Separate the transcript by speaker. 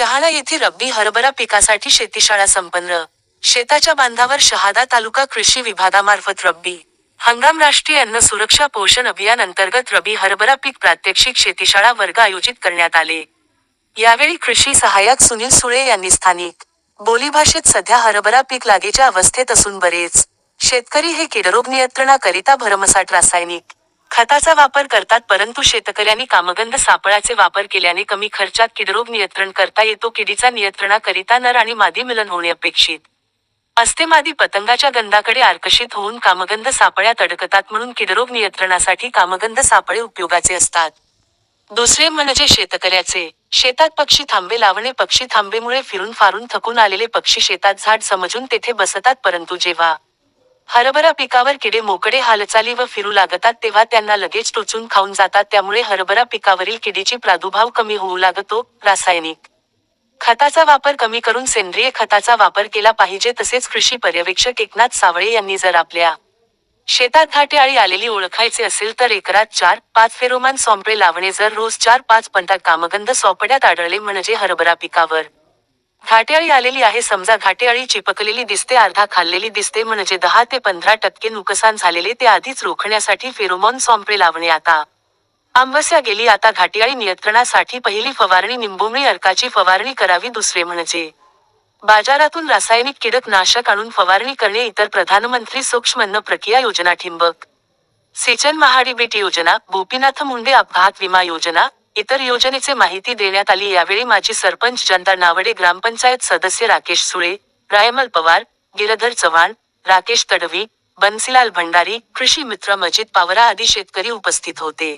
Speaker 1: शहाला येथे रब्बी हरभरा पिकासाठी शेतीशाळा संपन्न. शेताच्या बांधावर शहादा तालुका कृषी विभागामार्फत रब्बी. हंगाम राष्ट्रीय अन्न सुरक्षा पोषण अभियान अंतर्गत रबी हरभरा पीक प्रात्यक्षिक शेतीशाळा वर्ग आयोजित करण्यात आले. यावेळी कृषी सहाय्यक सुनील सुळे यांनी स्थानिक बोलीभाषेत सध्या हरभरा पीक लागेच्या अवस्थेत असून बरेच शेतकरी हे किडरोग नियंत्रणाकरिता भरमसाठ रासायनिक खताचा वापर करतात परंतु शेतकऱ्यांनी कामगंध सापळाचे वापर केल्याने कमी खर्चात किडरोग नियंत्रण करता येतो किडीचा नियंत्रणाकरिता नर आणि मादी मिलन होणे अपेक्षित. असते मादी पतंगाच्या गंधाकडे आकर्षित होऊन कामगंध सापळ्यात अडकतात म्हणून किडरोग नियंत्रणासाठी कामगंध सापळे उपयोगाचे असतात. दुसरे म्हणजे शेतकऱ्याचे. शेतात पक्षी थांबे लावणे पक्षी थांबेमुळे फिरून फारून थकून आलेले पक्षी शेतात झाड समजून तेथे बसतात परंतु जेव्हा हरभरा पिकावर किडे मोकडे हालचाली व फिरू लागतात तेव्हा त्यांना लगेच टोचून खाऊन जातात. त्यामुळे हरभरा पिकावरील किडीची प्रादुर्भाव कमी होऊ लागतो रासायनिक खताचा वापर कमी करून सेंद्रिय खताचा वापर केला पाहिजे तसेच कृषी पर्यवेक्षक एकनाथ सावळे यांनी जर आपल्या शेतात घाटे आळी आलेली ओळखायचे असेल तर एकरात चार पाच फेरोमान सॉम्पळे लावणे जर रोज चार पाच पंटा कामगंध सोपड्यात आढळले म्हणजे हरभरा पिकावर घाटेआळी आलेली आहे. समजा घाटेआळी चिपकलेली दिसते अर्धा खाल्लेली दिसते म्हणजे दहा ते पंधरा टक्के नुकसान झालेले ते आधीच रोखण्यासाठी फेरोमॉन सॉम्प्रे लावणे आता. आंबस्या गेली आता घाटेआळी नियंत्रणासाठी पहिली फवारणी निंबुमळी अर्काची फवारणी करावी दुसरे म्हणजे. बाजारातून रासायनिक कीटकनाशक आणून फवारणी करणे इतर प्रधानमंत्री सूक्ष्म अन्न प्रक्रिया योजना ठिंबक सिंचन महाडीबीटी योजना गोपीनाथ मुंडे अपघात विमा योजना इतर योजनेचे माहिती देण्यात आली. यावेळी माजी सरपंच जनता नावडे ग्रामपंचायत सदस्य राकेश सुळे रायमल पवार गिरधर चव्हाण राकेश तडवी बन्सीलाल भंडारी कृषी मित्र मजिद पावरा आदी शेतकरी उपस्थित होते.